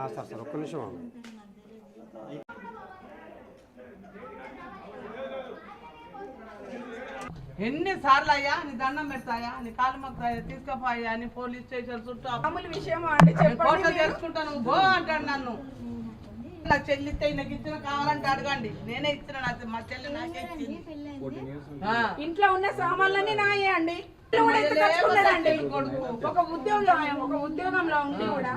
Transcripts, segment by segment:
ఆ, sir sir ఒక్క నిమిషం ఆగు. ఎన్ని సార్లు అయ్యా నీ దండం పెడతాయా? నీ కాలు మొక్తాయా తీసుకుపోయా? నీ పోలీస్ స్టేషన్ చుట్టూ మామూలు విషయం అండి బో అంటాడు నన్ను. నా చెల్లిస్తే నాకు ఇచ్చిన కావాలంటే అడగండి. నేనే ఇచ్చిన మా చెల్లి నాకే ఇచ్చింది. ఇంట్లో ఉన్న సామాన్లన్నీ నాయే అండి. ఒక ఉద్యోగం ఒక ఉద్యోగంలో ఉండి కూడా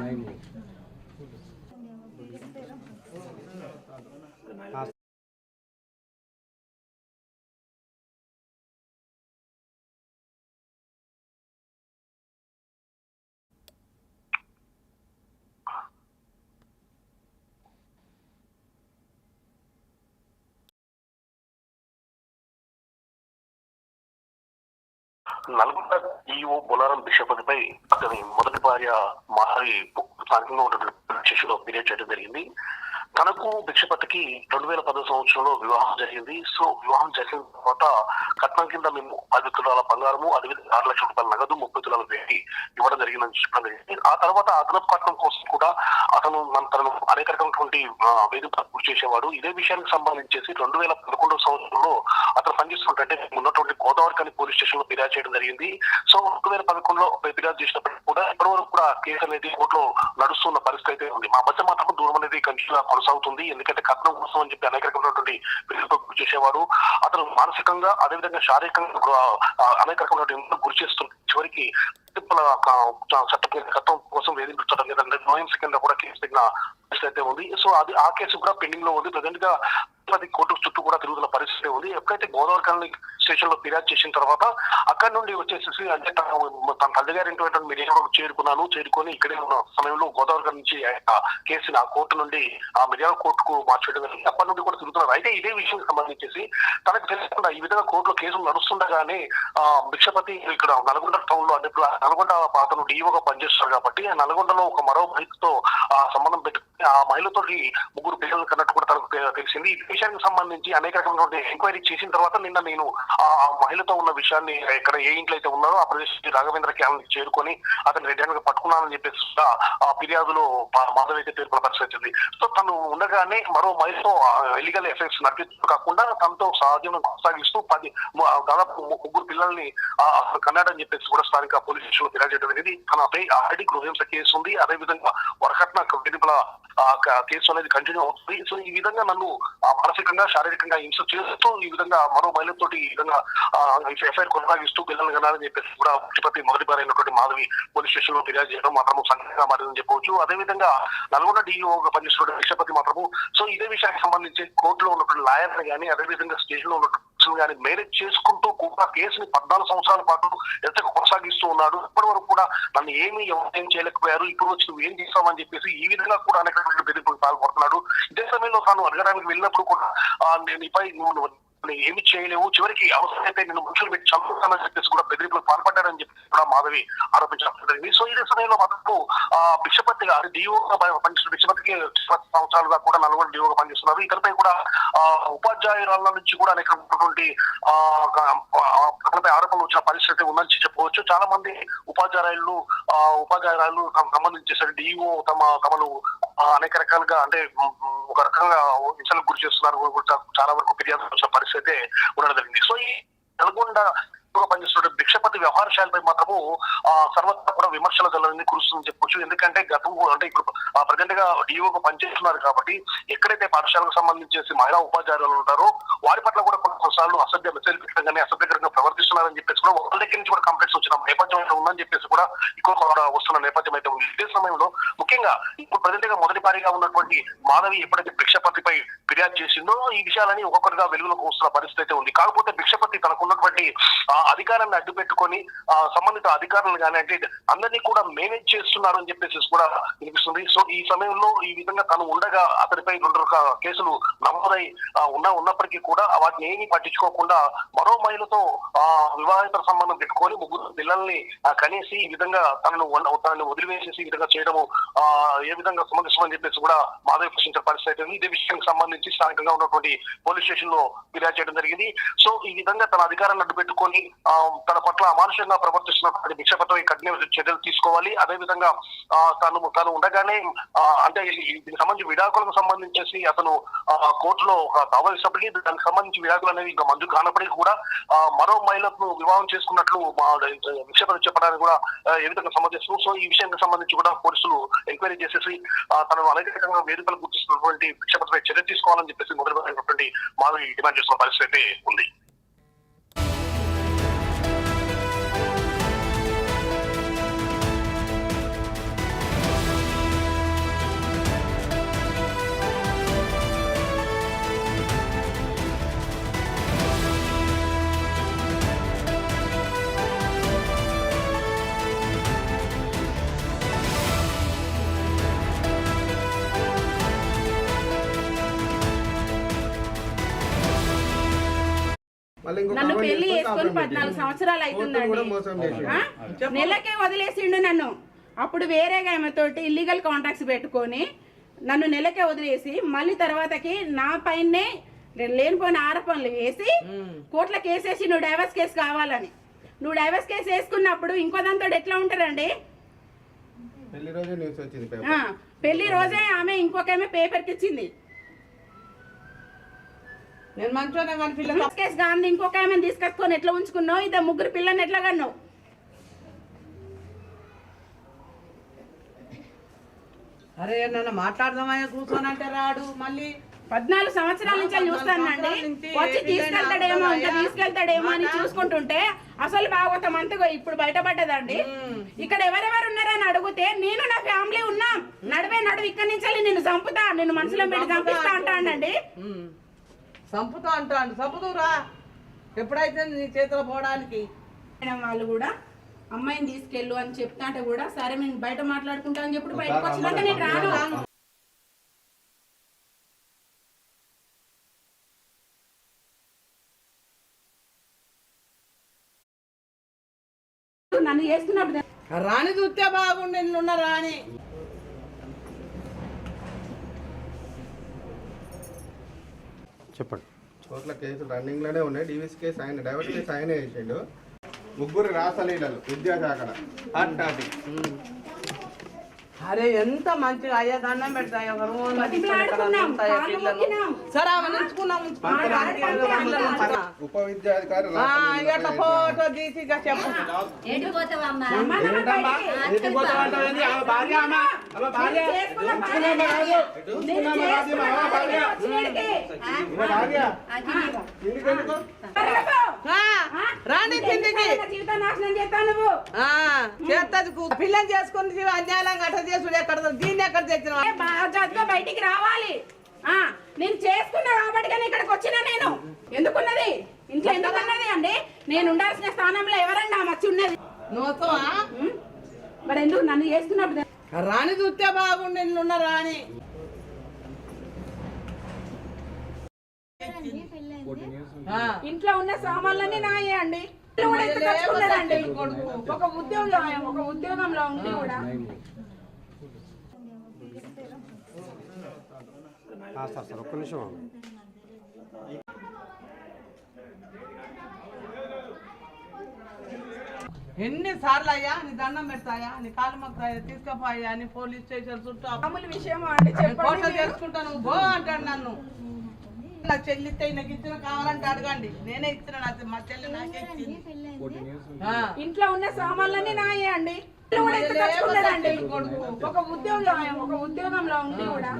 ఆ, నల్గొండ ఈఓ బొలారం భిక్షపతిపై అతని మొదటి భార్య మారి స్థానికంగా ఉన్నటువంటి శిశులో ఫిర్యాదు చేయడం జరిగింది. తనకు భిక్షపతికి రెండు వేల పదో సంవత్సరంలో వివాహం జరిగింది. సో వివాహం జరిగిన తర్వాత కట్నం కింద మేము పది తులాల బంగారము అదేవిధంగా ఆరు లక్షల రూపాయల నగదు ముప్పై తులాల వేడి ఇవ్వడం జరిగిందని చెప్పడం జరిగింది. ఆ తర్వాత అదనపు కట్నం కోసం కూడా అతను మన తనను అనేక రకమైనటువంటి వేదిక వేధింపులకు గురి చేసేవాడు. ఇదే విషయానికి సంబంధించేసి రెండు వేల పదకొండవ సంవత్సరంలో అతను పనిచేస్తున్నట్టే ఉన్నటువంటి గోదావరి కానీ పోలీస్ స్టేషన్లో ఫిర్యాదు చేయడం జరిగింది. సో రెండు వేల పదకొండులో ఫిర్యాదు చేసినప్పటికీ కూడా ఇప్పటివరకు కూడా కేసు అనేది కోర్టులో నడుస్తున్న పరిస్థితి అయితే ఉంది. మా మధ్య మాత్రం దూరం అనేది కంటిన్యూ కొనసాగుతుంది. ఎందుకంటే కట్నం కోసం అని చెప్పి అనేక రకమైనటువంటి ఫేస్బుక్ చేసేవాడు అతను మానసికంగా అదేవిధంగా శారీరకంగా అనేక రకమైనటువంటి గురి చేస్తుంది చివరికి తిప్పల చట్టం చట్టం కోసం వేధించడం లేదంటే నోయింగ్స్ కింద కూడా కేసు తగిన అయితే ఉంది. సో అది ఆ కేసు కూడా పెండింగ్లో ఉంది. ప్రజెంట్గా అది కోర్టు చుట్టూ కూడా తిరుగుతున్న పరిస్థితి ఉంది. ఎప్పుడైతే గోదావరి కాలనీ స్టేషన్లో ఫిర్యాదు చేసిన తర్వాత అక్కడ నుండి వచ్చేసేసి అంటే తన తన తల్లి గారి ఇంటి మిర్యాల చేరుకున్నాను. చేరుకొని ఇక్కడే ఉన్న సమయంలో గోదావరి గారి నుంచి కేసుని ఆ కోర్టు నుండి ఆ మిర్యాల కోర్టుకు మార్చడం జరిగింది. అప్పటి నుండి కూడా తిరుగుతున్నారు. అయితే ఇదే విషయం సంబంధించేసి తనకు తెలియకుండా ఈ విధంగా కోర్టులో కేసులు నడుస్తుండగానే ఆ భిక్షపతి ఇక్కడ నల్గొండ టౌన్లో అంటే నల్గొండ అతను డిఓగా పనిచేస్తారు కాబట్టి ఆ నల్గొండలో ఒక మరో మహిళతో ఆ సంబంధం పెట్టుకుని ఆ మహిళతోటి ముగ్గురు పిల్లలు కన్నట్టు కూడా తనకు తెలిసింది. ఈ విషయానికి సంబంధించి అనేక రకమైనటువంటి ఎంక్వైరీ చేసిన తర్వాత నిన్న నేను ఆ మహిళతో ఉన్న విషయాన్ని ఎక్కడ ఏ ఇంట్లో అయితే ఉన్నారో ఆ ప్రదేశం రాఘవేంద్ర క్యాన్ చేరుకొని అతను రెడ్డి పట్టుకున్నానని చెప్పేసి కూడా ఆ ఫిర్యాదులో మాధవ్ అయితే పేర్కొన్న పరిస్థితి ఉంది సో తను ఉండగానే మరో మహిళతో ఇల్లీగల్ ఎఫెక్ట్స్ నడిపించడం కాకుండా తనతో సహజం కొనసాగిస్తూ పది దాదాపు ముగ్గురు పిల్లల్ని ఆ, కన్నాడని చెప్పేసి కూడా స్థానిక పోలీస్ స్టేషన్లో ఫిర్యాదు చేయడం అనేది తనపై ఆల్రెడీ గృహింస కేసు ఉంది. అదే విధంగా వరకట్న వేధింపుల కేసు అనేది కంటిన్యూ అవుతుంది. సో ఈ విధంగా నన్ను ఆ, మానసికంగా శారీరకంగా హింస చేస్తూ ఈ విధంగా మరో మహిళతోటి ఈ విధంగా ఎఫ్ఐఆర్ కొనసాగిస్తూ పిల్లలు కనాలని చెప్పేసి కూడా ముఖ్యపతి మొదటి భార్య మాధవి పోలీస్ స్టేషన్లో ఫిర్యాదు చేయడం మాత్రం సంఘటనగా మారిందని చెప్పవచ్చు. అదే విధంగా నల్గొండ డిఈఓగా పనిచేస్తున్న విషయపతి మాత్రము సో ఇదే విషయానికి సంబంధించి కోర్టులో ఉన్నటువంటి లాయర్ కానీ అదే విధంగా స్టేషన్లో ఉన్నటువంటి కానీ మేనేజ్ చేసుకుంటూ కూడా కేసుని పద్నాలుగు సంవత్సరాల పాటు ఎంత కొనసాగిస్తూ ఉన్నాడు ఇప్పటి వరకు కూడా నన్ను ఏమి ఏం చేయలేకపోయారు. ఇప్పుడు వచ్చి నువ్వు ఏం చేస్తావని చెప్పేసి ఈ విధంగా కూడా అనేక బెదిరింపులకు పాల్పడుతున్నాడు. ఇదే సమయంలో తాను అడగడానికి వెళ్ళినప్పుడు కూడా ఆ, నేను ఇపై నువ్వు నువ్వు ఏమి చేయలేవు? చివరికి అవసరమైతే నేను మనుషులు పెట్టి చంపుతానని చెప్పేసి కూడా బెదిరింపులకు పాల్పడ్డారని చెప్పి కూడా మాధవి ఆరోపించడం సో ఇదే సమయంలో మాత్రం ఆ గారు డిఓగా పనిచేస్తున్న భిక్షపతికి సంవత్సరాలుగా కూడా నలుగురు డిఓగా పనిచేస్తున్నారు. ఇతనిపై కూడా ఆ, ఉపాధ్యాయురాల నుంచి కూడా అనేక రకమైనటువంటి, ఆ, అతనిపై ఆరోపణలు వచ్చిన పరిస్థితి ఉందని చెప్పవచ్చు. చాలా మంది ఉపాధ్యాయులు ఆ, ఉపాధ్యాయురాలు తమకు సంబంధించేసరి డిఓ తమ తమను అనేక రకాలుగా అంటే ఒక రకంగా హింసలకు గురి చేస్తున్నారు కూడా చాలా వరకు ఫిర్యాదు వచ్చిన పరిస్థితి ఉండడం జరిగింది. సో ఈ నల్గొండ ఎక్కువగా పనిచేస్తున్న భిక్షపతి వ్యవహారశాలపై మాత్రము ఆ, సర్వత్రా కూడా విమర్శలు జల్లని కురుస్తుందని చెప్పొచ్చు. ఎందుకంటే గతం అంటే ఇప్పుడు ప్రజెంట్గా డిఓకు పనిచేస్తున్నారు కాబట్టి ఎక్కడైతే పాఠశాలకు సంబంధించేసి మహిళా ఉపాధ్యాయులు ఉంటారో వారి పట్ల కూడా కొన్ని కొన్నిసార్లు అసభ్య మెసేజ్ పెట్టడం కానీ అసభ్యకరంగా ప్రవర్తిస్తున్నారని చెప్పేసి కూడా వాళ్ళ దగ్గర నుంచి కూడా కంప్లైంట్స్ వచ్చిన నేపథ్యం ఉందని చెప్పేసి కూడా ఎక్కువ వస్తున్న నేపథ్యం అయితే ఉంది. ఇదే సమయంలో ముఖ్యంగా ఇప్పుడు ప్రజెంట్గా మొదటి పారిగా ఉన్నటువంటి మాధవి ఎప్పుడైతే భిక్షపతిపై ఫిర్యాదు చేసిందో ఈ విషయాలని ఒక్కొక్కరిగా వెలుగులోకి వస్తున్న పరిస్థితి అయితే ఉంది కాకపోతే భిక్షపతి తనకున్నటువంటి ఆ, అధికారాన్ని అడ్డు పెట్టుకొని సంబంధిత అధికారులు కానీ అంటే అందరినీ కూడా మేనేజ్ చేస్తున్నారు అని చెప్పేసి కూడా వినిపిస్తుంది సో ఈ సమయంలో ఈ విధంగా తను ఉండగా అతనిపై రెండు రకాల కేసులు నమోదై ఉన్న ఉన్నప్పటికీ కూడా వాటిని ఏమీ పట్టించుకోకుండా మరో మహిళతో ఆ సంబంధం పెట్టుకొని ముగ్గురు పిల్లల్ని కనేసి ఈ విధంగా తనను తనని తనను వదిలివేసేసి ఈ విధంగా చేయడము ఆ ఏ విధంగా సమర్థిస్తామని చెప్పేసి కూడా మాధవి ప్రశ్నించిన పరిస్థితి అయితే ఉంది. ఇదే విషయానికి సంబంధించి స్థానికంగా ఉన్నటువంటి పోలీస్ స్టేషన్లో ఫిర్యాదు చేయడం జరిగింది. సో ఈ విధంగా తన అధికారాన్ని అడ్డు పెట్టుకొని తన పట్ల అమానుషంగా ప్రవర్తిస్తున్నటువంటి ఈ కఠిన చర్యలు తీసుకోవాలి. అదే విధంగా తను తను ఉండగానే అంటే దీనికి సంబంధించి విడాకులకు సంబంధించేసి అతను కోర్టులో దావా ఇచ్చినప్పటికీ దానికి సంబంధించి విడాకులు అనేవి ఇంకా మంజూరు కానప్పటికీ కూడా మరో మహిళను వివాహం చేసుకున్నట్లు విక్షేపణ చెప్పడానికి కూడా ఏ విధంగా సంబంధిస్తూ సో ఈ విషయానికి సంబంధించి కూడా పోలీసులు ఎంక్వైరీ చేసేసి తనను అనేక రకంగా వేదికలు గుర్తిస్తున్నటువంటి విక్షేపణపై చర్య తీసుకోవాలని చెప్పేసి మొదలుపెట్టినటువంటి మాధవి డిమాండ్ చేస్తున్న పరిస్థితి అయితే ఉంది. నన్ను పెళ్ళి చేసుకొని పద్నాలుగు. సంవత్సరాలు అవుతుందండి? నెలకే వదిలేసిండు నన్ను. అప్పుడు వేరేగా ఆమెతోటి ఇల్లీగల్ కాంటాక్ట్స్ పెట్టుకొని నన్ను నెలకే వదిలేసి మళ్ళీ తర్వాతకి నా పైనే లేనిపోయిన ఆరోపణలు వేసి కోర్టులో కేసు వేసి నువ్వు డైవర్స్ కేసు కావాలని. నువ్వు డైవర్స్ కేసు వేసుకున్నప్పుడు ఇంకో దాంతో ఎట్లా ఉంటారండి? పెళ్ళి రోజే ఆమె ఇంకొక ఆమె పేపర్కి ఇచ్చింది నేను మంచోనే కానీ పిల్ల. డైవర్స్ కేసు కాంది ఇంకొక ఆమెను తీసుకొచ్చుకొని ఎట్లా ఉంచుకున్నావు? ఇద్దరు ముగ్గురు పిల్లని ఎట్లా కన్నావు? అరే నన్ను మాట్లాడదామని కూర్చోనంటే రాడు. మళ్ళీ పద్నాలుగు సంవత్సరాల నుంచి చూస్తానండి వచ్చి తీసుకెళ్తాడేమో ఇంకా తీసుకెళ్తాడేమో అని చూసుకుంటుంటే అసలు భాగవతం అంతగా ఇప్పుడు బయటపడ్డదండి. ఇక్కడ ఎవరెవరు ఉన్నారని అడిగితే నేను నా ఫ్యామిలీ ఉన్నాం. నడువే నడువు ఇక్కడి నుంచి నిన్ను చంపుతా నిన్ను మనసులో పెట్టి చంపిస్తా అంటానండి చంపుతా అంటాడు చంపుతూరా ఎప్పుడైతే నీ చేతిలో పోవడానికి? వాళ్ళు కూడా అమ్మాయిని తీసుకెళ్ళు అని చెప్తా అంటే కూడా సరే నేను బయట మాట్లాడుకుంటా అని చెప్పి బయటకు వచ్చినాక నేను రాను. నన్ను చేసుకున్నప్పుడు రాణి చూస్తే బాగుండే నిన్నున్న రాణి. చెప్పండి. కోర్టుల కేసులు రన్నింగ్లోనే ఉన్నాయి డివిస్ కేసు ఆయన డైవర్స్ కేసు ఆయనే వేసిండు ముగ్గురు రాసలీలలు విద్యాశాఖ అట్టాటి అరే ఎంత మంచిగా అయ్యా దండం పెడతాయి ఒక మొక్కినాం. సరే ఇట్లా ఫోటో తీసి చెప్పు. భార్య. నేను చేసుకున్న భార్య వచ్చినడికి. ఎందుకెందుకు పరగపో. ఆ, ఆ? రాణి కిందికి నా జీవితం నాశనం కూ- పిల్లని చేసుకుని అన్యాయంగా అట్ట చేసుడు ఎక్కడ దీన్ని ఎక్కడ తెచ్చిన బయటికి రావాలి. ఆ నేను చేసుకున్నా కాబట్టి ఇక్కడికి వచ్చినా నేను. ఎందుకున్నది? ఇంట్లో ఎందుకున్నది అండి? నేను ఉండాల్సిన స్థానంలో ఎవరండి ఆమె వచ్చి ఉన్నది? మరి ఎందుకు నన్ను చేసుకున్నప్పుడు రాణి చూస్తే బాగుండే నిన్నున్న రాణి. ఇంట్లో ఉన్న సామాన్లన్నీ నాయే అండి. ఒక ఉద్యోగం ఒక ఉద్యోగంలో ఉండి కూడా. సార్ సార్ ఒక్క నిమిషం ఆగండి. ఎన్ని సార్లు అయ్యా నీ దండం పెడతాయా నీ కాలు మొక్తాయా తీసుకుపోయా నీ పోలీస్ స్టేషన్ చుట్టూ విషయం. చేసుకుంటాను గో అంటాడు నన్ను. నా చెల్లితే నాకు ఇచ్చిన కావాలంటే అడగండి. నేనే ఇచ్చిన నా మా చెల్లి నాకే ఇచ్చింది. ఇంట్లో ఉన్న సామాన్లన్నీ నాయే అండి. ఒక ఉద్యోగం ఒక ఉద్యోగంలో ఉండి కూడా.